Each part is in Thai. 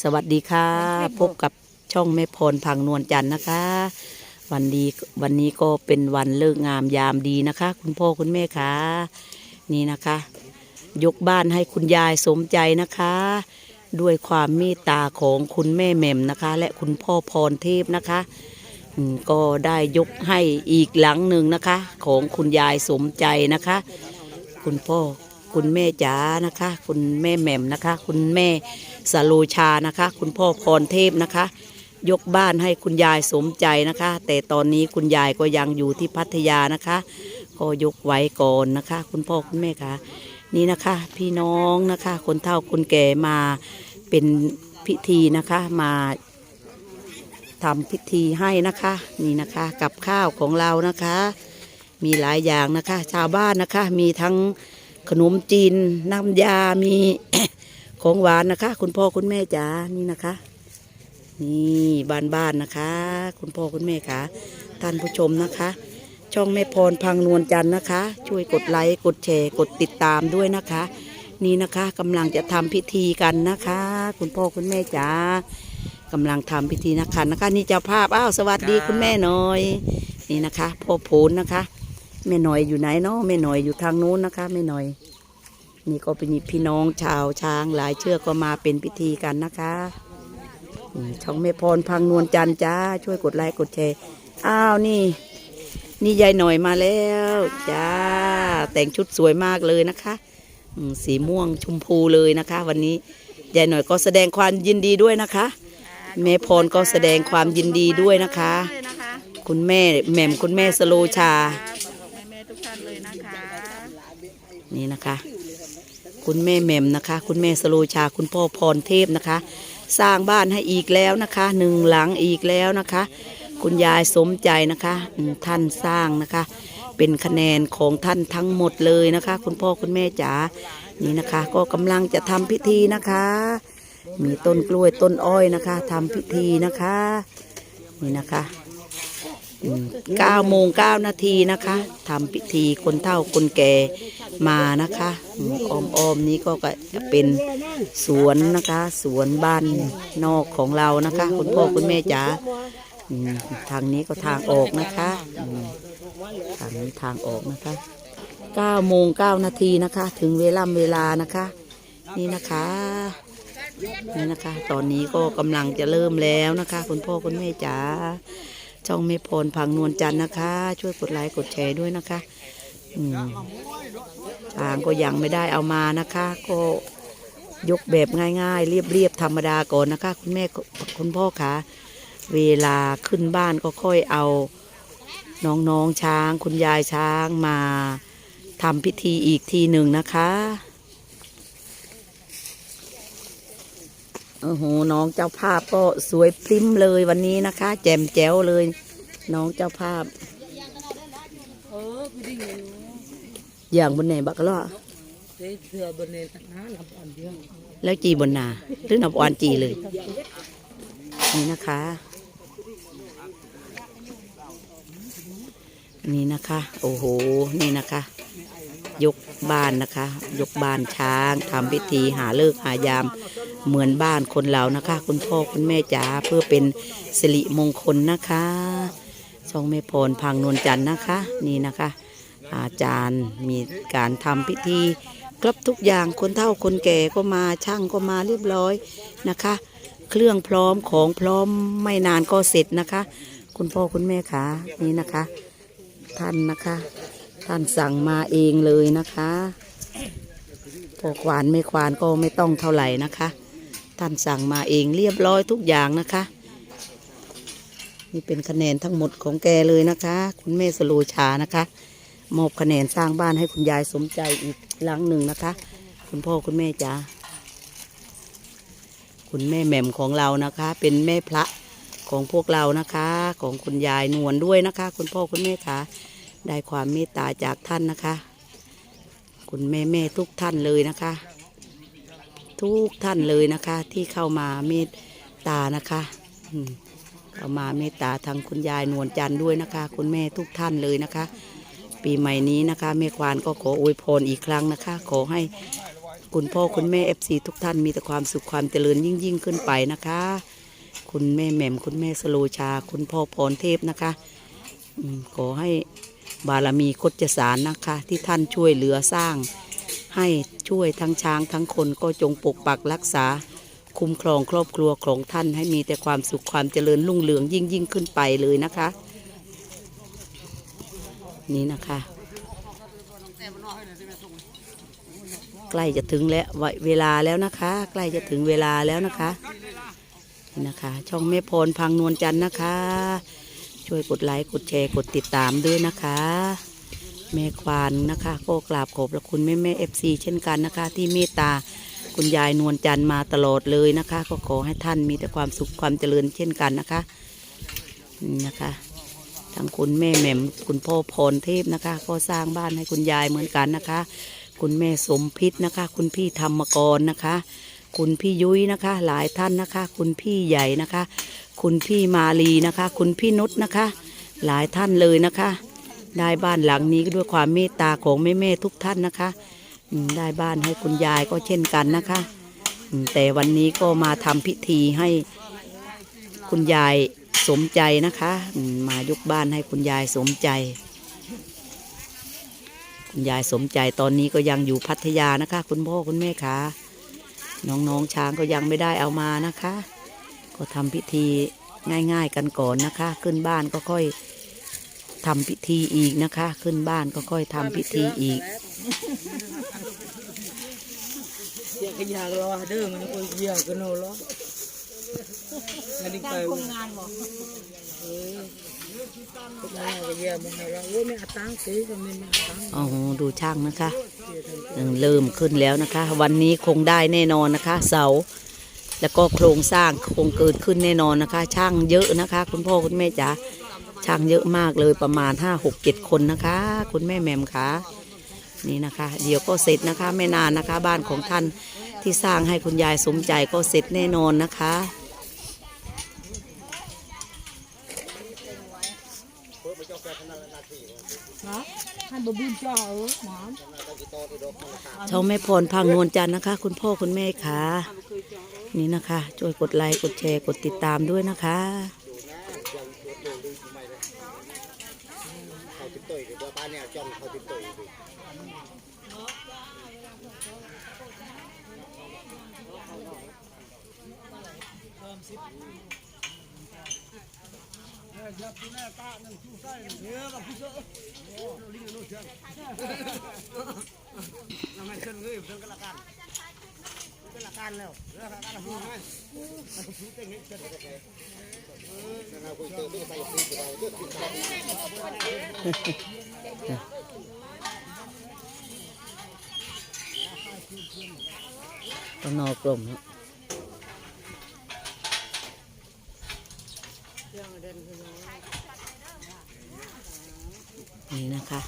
สวัสดีค่ะ พบกับช่องแม่พรพังนวลจันทร์นะคะ วันดีวันนี้ก็เป็นวันเลิกงามยามดีนะคะ คุณพ่อคุณแม่คะนี่นะคะ ยกบ้านให้คุณยายสมใจนะคะ ด้วยความเมตตาของคุณแม่แหม่มนะคะ และคุณพ่อพรเทพนะคะอืมก็ได้ยกให้อีกหลังหนึ่งนะคะ ของคุณยายสมใจนะคะ คุณพ่อ คุณแม่จ๋านะคะ คุณแม่แหม่มนะคะ คุณแม่สโลชานะคะ คุณพ่อพรเทพนะคะ ยกบ้านให้คุณยายสมใจนะคะ แต่ตอนนี้คุณยายก็ยังอยู่ที่พัทยานะคะก็ยกไว้ก่อนนะคะ คุณพ่อคุณแม่คะนี่นะคะ พี่น้องนะคะ คนเฒ่าคนแก่มาเป็นพิธีนะคะมาทำพิธีให้นะคะ นี่นะคะกับข้าวของเรานะคะ มีหลายอย่างนะคะ ชาวบ้านนะคะมีทั้ง ขนมจีน น้ำยา มีของหวานนะคะ คุณพ่อคุณแม่จ๋า นี่นะคะ นี่บ้านๆนะคะ คุณพ่อคุณแม่ค่ะท่านผู้ชมนะคะ ช่องแม่พรพังนวลจันทร์นะคะ ช่วยกดไลค์ กดแชร์ กดติดตามด้วยนะคะ นี่นะคะกำลังจะทำพิธีกันนะคะ คุณพ่อคุณแม่จ๋ากำลังทำพิธีนะคะนะคะ นี่เจ้าภาพอ้าวสวัสดีคุณแม่หน่อย นี่นะคะพ่อโผนนะคะ แม่หน่อยอยู่ไหนเนาะแม่หน่อยอยู่ทางนู้นนะคะแม่หน่อย นี่ก็เป็นพี่น้องชาวช้างหลายเชือกก็มาเป็นพิธีกันนะคะช่องแม่พรพังนวลจันจ้า ช่วยกดไลค์กดแชร์อ้าวนี่ นี่ยายหน่อยมาแล้วจ้า แต่งชุดสวยมากเลยนะคะสีม่วงชมพูเลยนะคะ วันนี้ยายหน่อยก็แสดงความยินดีด้วยนะคะแม่พรก็แสดงความยินดีด้วยนะคะ คุณแม่แหม่มคุณแม่สโลชา แม่ๆทุกท่านเลยนะคะ นี่นะคะ คุณแม่แหม่มนะคะ คุณแม่สโลชาคุณพ่อพรเทพนะคะ สร้างบ้านให้อีกแล้วนะคะหนึ่งหลังอีกแล้วนะคะ คุณยายสมใจนะคะท่านสร้างนะคะ เป็นคะแนนของท่านทั้งหมดเลยนะคะ คุณพ่อคุณแม่จ๋านี่นะคะ ก็กำลังจะทำพิธีนะคะ มีต้นกล้วยต้นอ้อยนะคะทำพิธีนะคะ นี่นะคะ เก้าโมงเก้านาทีนะคะทำพิธีคนเฒ่าคนแก่มานะคะอืมอ้อมๆนี้ก็จะเป็นสวนนะคะ สวนบ้านนอกของเรานะคะ คุณพ่อคุณแม่จ๋าทางนี้ก็ทางออกนะคะทางนี้ทางออกนะคะเก้าโมงเก้านาทีนะคะ ถึงเวลาเวลานะคะ นี่นะคะนี่นะคะ ตอนนี้ก็กำลังจะเริ่มแล้วนะคะ คุณพ่อคุณแม่จ๋า ช่องเมพรพังนวลจันทร์นะคะ ช่วยกดไลค์กดแชร์ด้วยนะคะอืมทางก็ยังไม่ได้เอามานะคะ ก็ยกแบบง่ายๆ เรียบๆธรรมดาก่อนนะคะ คุณแม่คุณพ่อคะเวลาขึ้นบ้านก็ค่อยเอาน้องๆช้าง คุณยายช้างมาทำพิธีอีกทีหนึ่งนะคะ โอ้โหน้องเจ้าภาพก็สวยพริ้มเลยวันนี้นะคะ แจ่มแจ๋วเลย น้องเจ้าภาพอย่างบนไหนบักล่อเดี๋ยวเสือบนเนตนะลำอ่อนเดียวแล้วจีบนนาหรือนับวานจีเลย นี่นะคะ นี่นะคะ โอ้โห นี่นะคะ ยกบ้านนะคะ ยกบ้านช้างทำพิธีหาเลิกหายามเหมือนบ้านคนเรานะคะ คุณพ่อคุณแม่จ๋าเพื่อเป็นสิริมงคลนะคะช่องแม่พรพังนวลจันทร์นะคะ นี่นะคะ อาจารย์มีการทำพิธีครบทุกอย่างคนเฒ่าคนแก่ก็มาช่างก็มาเรียบร้อยนะคะ เครื่องพร้อมของพร้อมไม่นานก็เสร็จนะคะ คุณพ่อคุณแม่คะนี่นะคะ ท่านนะคะ ท่านสั่งมาเองเลยนะคะพอควานไม่ควานก็ไม่ต้องเท่าไหร่นะคะ ท่านสั่งมาเองเรียบร้อยทุกอย่างนะคะ นี่เป็นคะแนนทั้งหมดของแกเลยนะคะ คุณแม่สโลชานะคะมอบคะแนนสร้างบ้านให้คุณยายสมใจอีกหลังหนึ่งนะคะ คุณพ่อคุณแม่จ๋าคุณแม่แหม่มของเรานะคะ เป็นแม่พระของพวกเรานะคะ ของคุณยายนวลด้วยนะคะ คุณพ่อคุณแม่ค่ะ ได้ความเมตตาจากท่านนะคะ คุณแม่แม่ทุกท่านเลยนะคะ ทุกท่านเลยนะคะ ที่เข้ามาเมตตานะคะเข้ามาเมตตาทางคุณยายนวลจันทร์ด้วยนะคะ คุณแม่ทุกท่านเลยนะคะ ปีใหม่นี้นะคะแม่ควานก็ขออวยพรอีกครั้งนะคะ ขอให้คุณพ่อคุณแม่เอฟซีทุกท่านมีแต่ความสุขความเจริญยิ่งยิ่งขึ้นไปนะคะ คุณแม่แหม่มคุณแม่สโลชา คุณพ่อพรเทพนะคะขอให้ บารมีคดจสารนะคะ ที่ท่านช่วยเหลือสร้าง ให้ช่วยทั้งช้างทั้งคนก็จงปกปักรักษา คุ้มครองครอบครัวของท่านให้มีแต่ความสุขความเจริญรุ่งเรืองยิ่งยิ่งขึ้นไปเลยนะคะ นี่นะคะ ใกล้จะถึงแล้ววเวลาแล้วนะคะ ใกล้จะถึงเวลาแล้วนะคะนี่นะคะ ช่องแม่พรพังนวลจันทร์นะคะ ช่วยกดไลค์กดแชร์กดติดตามด้วยนะคะ แม่ควานนะคะก็กราบขอบพระคุณแม่แม่เอฟซีเช่นกันนะคะ ที่เมตตาคุณยายนวลจันทร์มาตลอดเลยนะคะ ก็ขอให้ท่านมีแต่ความสุขความเจริญเช่นกันนะคะนี่นะคะ ทั้งคุณแม่แหม่มคุณพ่อพรเทพนะคะ ก็สร้างบ้านให้คุณยายเหมือนกันนะคะ คุณแม่สมพิษนะคะ คุณพี่ธรรมกรนะคะ คุณพี่ยุ้ยนะคะ หลายท่านนะคะ คุณพี่ใหญ่นะคะ คุณพี่มาลีนะคะ คุณพี่นุชนะคะ หลายท่านเลยนะคะ ได้บ้านหลังนี้ด้วยความเมตตาของแม่แม่ๆทุกท่านนะคะได้บ้านให้คุณยายก็เช่นกันนะคะ แต่วันนี้ก็มาทำพิธีให้คุณยายสมใจนะคะมมายกบ้านให้คุณยายสมใจ คุณยายสมใจตอนนี้ก็ยังอยู่พัทยานะคะ คุณพ่อคุณแม่คะน้องๆช้างก็ยังไม่ได้เอามานะคะ ก็ทำพิธีง่าย ๆ กันก่อนนะคะ ขึ้นบ้านก็ค่อยทำพิธีอีกนะคะ ขึ้นบ้านก็ค่อยทำพิธีอีกอยากอยากรอเด้อมันก็อยากกันโนรอไม่ได้ไปคนงานบอกเออคนงานก็อยากมันรอโอ้ไม่อาตังสิก็ไม่มาตังโอ้โหดูช่างนะคะเออเริ่มขึ้นแล้วนะคะ วันนี้คงได้แน่นอนนะคะ เสา แล้วก็โครงสร้างคงเกิดขึ้นแน่นอนนะคะ ช่างเยอะนะคะ คุณพ่อคุณแม่จ๋าช่างเยอะมากเลยประมาณห้าหกเจ็ดคนนะคะ คุณแม่แมมคะนี่นะคะ เดี๋ยวก็เสร็จนะคะไม่นานนะคะ บ้านของท่านที่สร้างให้คุณยายสมใจก็เสร็จแน่นอนนะคะ ให้บบินจ้าเออหมานช่องแม่พรพังนวลจันทร์นะคะ คุณพ่อคุณแม่คะนี่นะคะ ช่วยกดไลค์กดแชร์กดติดตามด้วยนะคะเต้นเนี่ยจ้องเขาติดต่อยอยู่ก็นอกลมเนอะ นี่นะคะ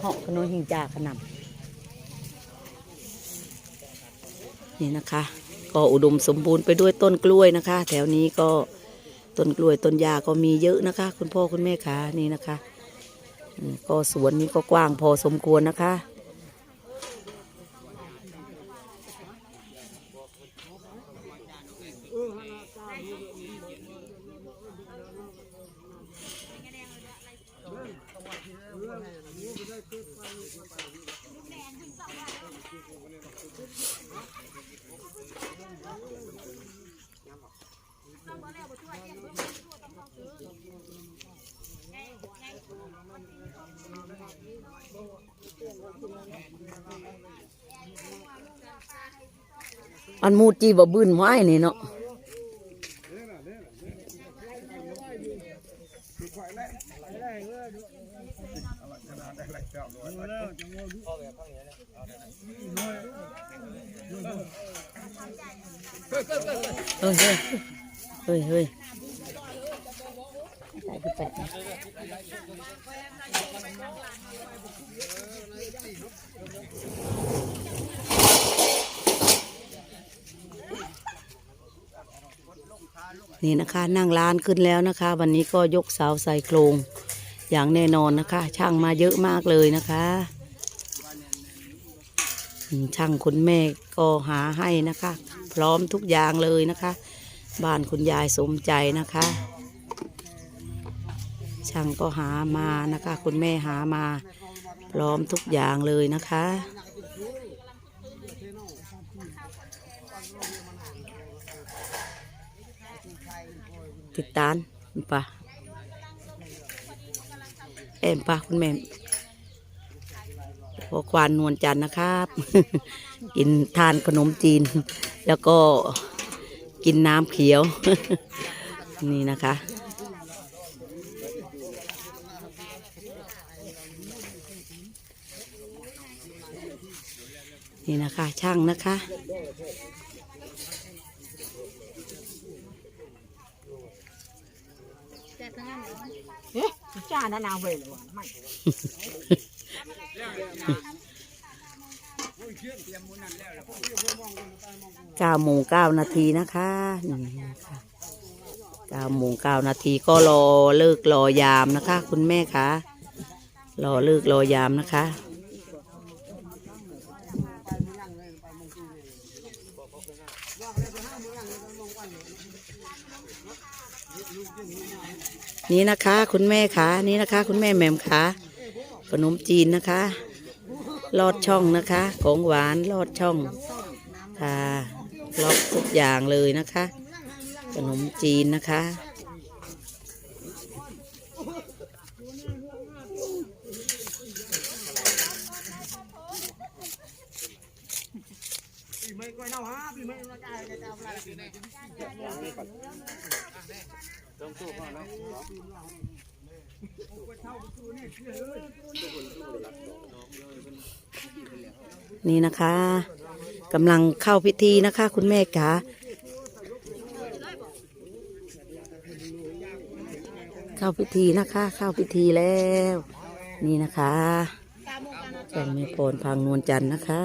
เหาะขนมหิงจาขนำ นี่นะคะ ก็อุดมสมบูรณ์ไปด้วยต้นกล้วยนะคะ แถวนี้ก็ต้นกล้วยต้นยาก็มีเยอะนะคะ คุณพ่อคุณแม่คะนี่นะคะก็สวนนี้ก็กว้างพอสมควรนะคะ อันมูจีบบืนไว้นี่เนาะเออเออเฮ้ยเฮ้ยใส่ที่แปะนะ นี่นะคะนั่งร้านขึ้นแล้วนะคะ วันนี้ก็ยกเสาใส่โครงอย่างแน่นอนนะคะ ช่างมาเยอะมากเลยนะคะช่างคุณแม่ก็หาให้นะคะ พร้อมทุกอย่างเลยนะคะ บ้านคุณยายสมใจนะคะ ช่างก็หามานะคะ คุณแม่หามา พร้อมทุกอย่างเลยนะคะ ติดตามปะเอ็มปะคุณแม่พอควานนวลจันนะครับ กินทานขนมจีน แล้วก็กินน้ำเขียว นี่นะคะนี่นะคะช่างนะคะ เอ๊ะจ้านานาเวเลยว่ะไม่เก้าโมงเก้านาทีนะคะนี่นะคะเก้าโมงเก้านาทีก็รอเลิกรอยามนะคะ คุณแม่คะรอเลิกรอยามนะคะ นี่นะคะ คุณแม่ขานี่นะคะ คุณแม่แหม่มขาขนมจีนนะคะ ลอดช่องนะคะ ของหวานลอดช่องค่ะล็อกทุกอย่างเลยนะคะ ขนมจีนนะคะ นี่นะคะกำลังเข้าพิธีนะคะ คุณแม่คะเข้าพิธีนะคะ เข้าพิธีแล้ว นี่นะคะแจ้งแม่พรพังนวลจันทร์นะคะ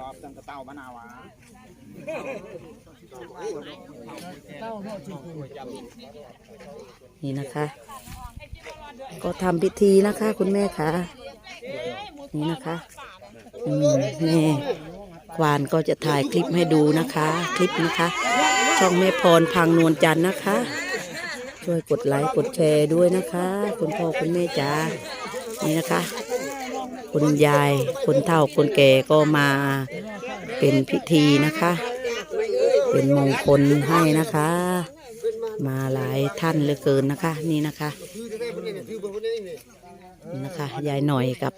รอบ ตั้ามะนาวะนี่นะคะ ก็ทำพิธีนะคะ คุณแม่คะนี่นะคะแม่ควานก็จะถ่ายคลิปให้ดูนะคะ คลิปนะคะ ช่องแม่พรพังนวลจันนะคะ ช่วยกดไลค์กดแชร์ด้วยนะคะ คุณพ่อคุณแม่จ๋านี่นะคะคุณยายคนเฒ่าคนแก่ก็มา เป็นพิธีนะคะ เป็นมงคลให้นะคะ มาหลายท่านเหลือเกินนะคะ นี่นะคะนี่นะคะยายหน่อยกับ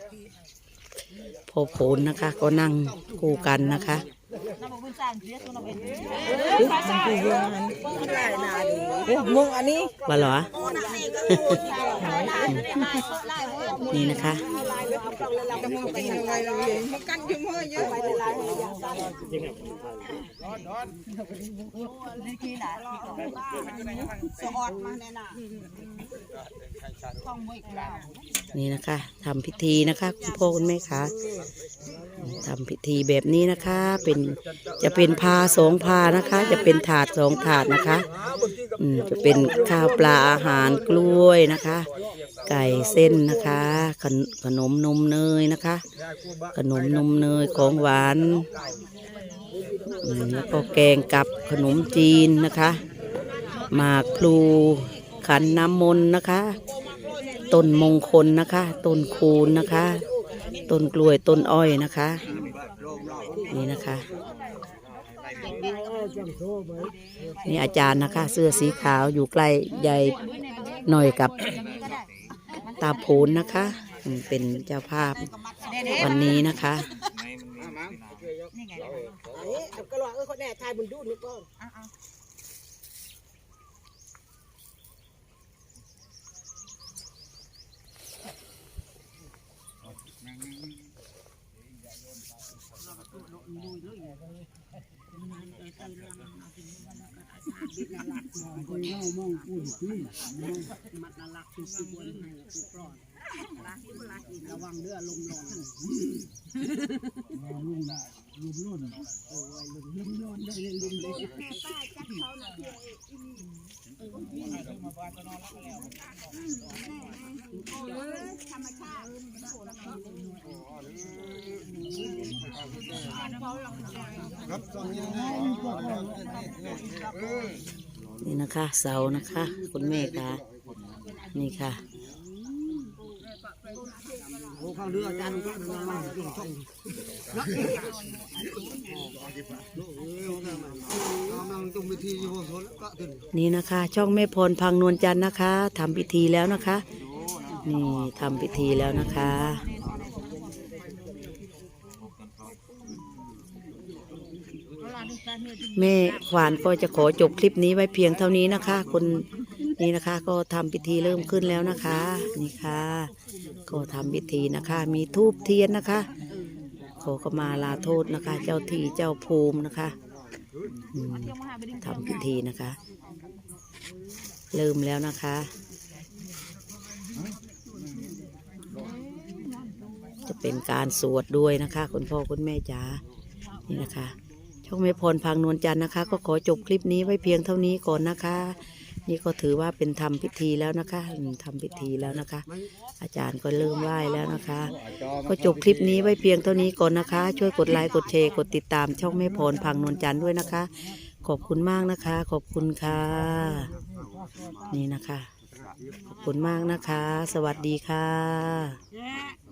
พ่อโผนนะคะ ก็นั่งคู่กันนะคะ มึงอันนี้ว่าเหรอ นี่นะคะเป็นยังไงเลยมันกันยุ่งเฮ้ยเยอะ นี่นะคะทำพิธีนะคะคุณพ่อคุณแม่คะทำพิธีแบบนี้นะคะ เป็นจะเป็นพาสองพานะคะ จะเป็นถาดสองถาดนะคะอืมจะเป็นข้าวปลาอาหารกล้วยนะคะ ไก่เส้นนะคะ ขนขนมนมเนยนะคะ ขนมนมเนยของหวานแล้วก็แกงกับขนมจีนนะคะ หมากพลู ขันน้ำมนต์นะคะต้นมงคลนะคะต้นคูณนะคะต้นกล้วยต้นอ้อยนะคะ นี่นะคะ นี่อาจารย์นะคะ เสื้อสีขาวอยู่ใกล้ยายหน่อยกับตาโผนนะคะ เป็นเจ้าภาพวันนี้นะคะก็รอเออคนแน่ทายบุญดูนี่ก่ นี่นะคะเสานะคะคุณแม่คะนี่ค่ะโอ้ข้างเรืออาจารย์ก็มามาช่องกำลังตรง วิธีอยู่สานก็ถึงนี่นะคะ ช่องแม่พรพังนวลจันทร์นะคะทำพิธีแล้วนะคะ นี่ทำพิธีแล้วนะคะ แม่ขวานก็จะขอจบคลิปนี้ไว้เพียงเท่านี้นะคะ คนนี้นะคะก็ทำพิธีเริ่มขึ้นแล้วนะคะ นี่ค่ะ ก็ทำพิธีนะคะ มีทูบเทียนนะคะ ขอขมาลาโทษนะคะ เจ้าที่เจ้าภูมินะคะอืมทำพิธีนะคะ เริ่มแล้วนะคะจะเป็นการสวดด้วยนะคะ คุณพ่อคุณแม่จ๋านี่นะคะ ช่องแม่พรพังนวลจันทร์นะคะ ก็ขอจบคลิปนี้ไว้เพียงเท่านี้ก่อนนะคะ นี่ก็ถือว่าเป็นทำพิธีแล้วนะคะทำพิธีแล้วนะคะ อาจารย์ก็เริ่มไหว้แล้วนะคะ ก็จบคลิปนี้ไว้เพียงเท่านี้ก่อนนะคะ ช่วยกดไลค์กดแชร์กดติดตาม ช่องแม่พรพังนวลจันทร์ด้วยนะคะ ขอบคุณมากนะคะ ขอบคุณค่ะ นี่นะคะขอบคุณมากนะคะ สวัสดีค่ะ